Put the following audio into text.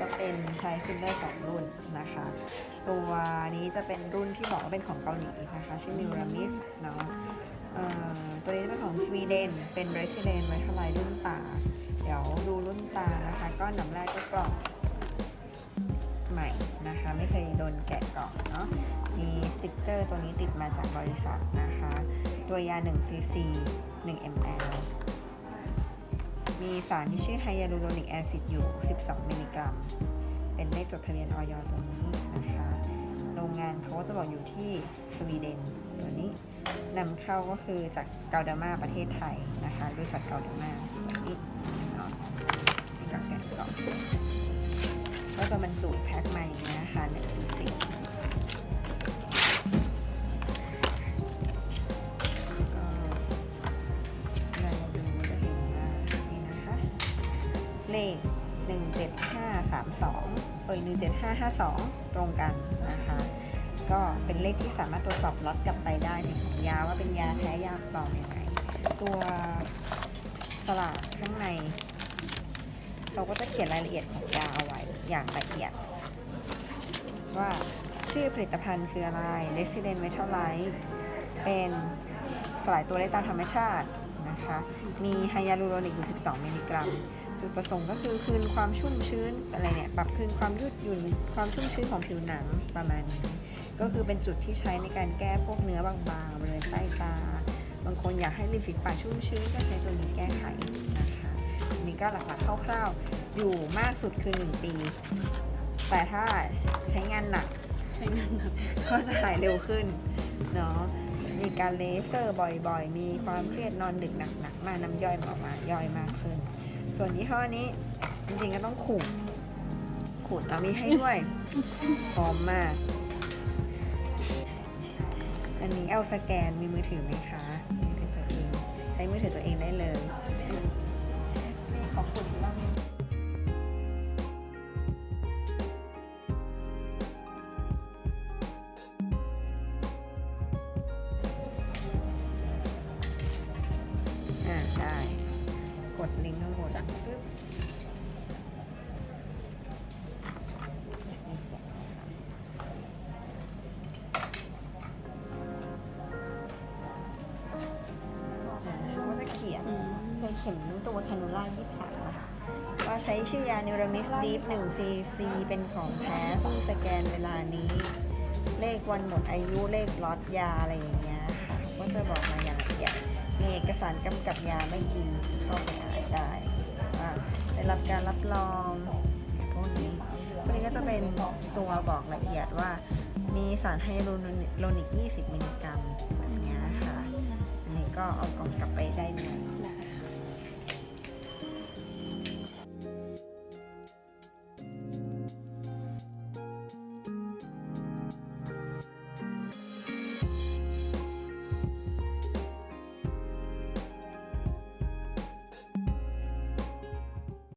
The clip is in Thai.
จะเป็นใช้ฟิลเลอร์สองรุ่นนะคะ ตัวนี้จะเป็นรุ่นที่บอกว่าเป็นของเกาหลีนะคะ ชื่อ Miramis เนาะตัวนี้เป็นของสวีเดน เป็น Resident ไว้ทลายรุ่นตา เดี๋ยวดูรุ่นตานะคะ ก็อันดับแรกก็กล่องใหม่นะคะ ไม่เคยโดนแกะกล่องเนาะมีสติ๊กเกอร์ตัวนี้ติดมาจากบริษัทนะคะ ตัวยา1 cc 1 ml มีสารที่ชื่อไฮยาลูโรนิกแอซิดอยู่ 12 มิลลิกรัม เป็นเลขจดทะเบียนออยตัวนี้นะคะ โรงงานเขาก็จะบอกอยู่ที่สวีเดนตัวนี้นำเข้าก็คือจากเกาดามาประเทศไทยนะคะบริษัทเกาดามาแบบนี้เนาะนี่กับแกะกล่องก็จะบรรจุแพ็คมาอย่างนี้นะคะหนึ่งซีซีก็ เลข 17532เอ้ย17552 ตรงกันนะคะ ก็เป็นเลขที่สามารถตรวจสอบล็อตกลับไปได้ถึงของยาว่าเป็นยาแท้ยาปลอมยังไงตัวสลากข้างในเราก็จะเขียนรายละเอียดของยาเอาไว้อย่างละเอียด ว่าชื่อผลิตภัณฑ์คืออะไร Resident Metalite เป็นสลายตัวได้ตามธรรมชาตินะคะ มีไฮยาลูโรนิกอยู่ 12 มิลลิกรัม จุดประสงค์ก็คือคืนความชุ่มชื้นอะไรเนี่ยปรับคืนความยืดหยุ่นความชุ่มชื้นของผิวหนังประมาณนี้ ก็คือเป็นจุดที่ใช้ในการแก้พวกเนื้อบางๆบริเวณใต้ตา บางคนอยากให้ริมฝีปากชุ่มชื้นก็ใช้ตัวนี้แก้ไขนะคะอันนี้ก็หลักๆคร่าวๆอยู่มากสุดคือ 1 ปี แต่ถ้าใช้งานหนักใช้งานหนักก็จะหายเร็วขึ้นเนาะมีการเลเซอร์บ่อยๆ มีความเครียดนอนดึกหนักๆ มาน้ำย่อยออกมา ย่อยมากขึ้น ส่วนยี่ห้อนี้จริงๆก็ต้องขูดขูดเอามีให้ด้วยพร้อมมาก อันนี้เอาสแกนมีมือถือไหมคะมือถือตัวเองใช้มือถือตัวเองได้เลยมีขอบคุณบ้างไหมอ่าได้ กดลิงก์ข้างบนปึ๊บอ่าเขาก็จะเขียนอืมในเข็มตัวแคนูล่า23นะคะว่าใช้ชื่อยาเนวรามิสดีฟ1 cc เป็นของแท้ต้องสแกนเวลานี้ เลขวันหมดอายุเลขล็อตยาอะไรอย่างเงี้ยค่ะก็จะบอกมาอย่างละเอียด มีเอกสารกำกับยาไม่กี่เข้าไปอ่านได้ว่าได้รับการรับรองพวกนี้พวกนี้ก็จะเป็นตัวบอกละเอียดว่า มีสารไฮยาลูโรนิก 20 มิลลิกรัมแบบเนี้ยค่ะ อันนี้ก็เอากล่องกลับไปได้เลย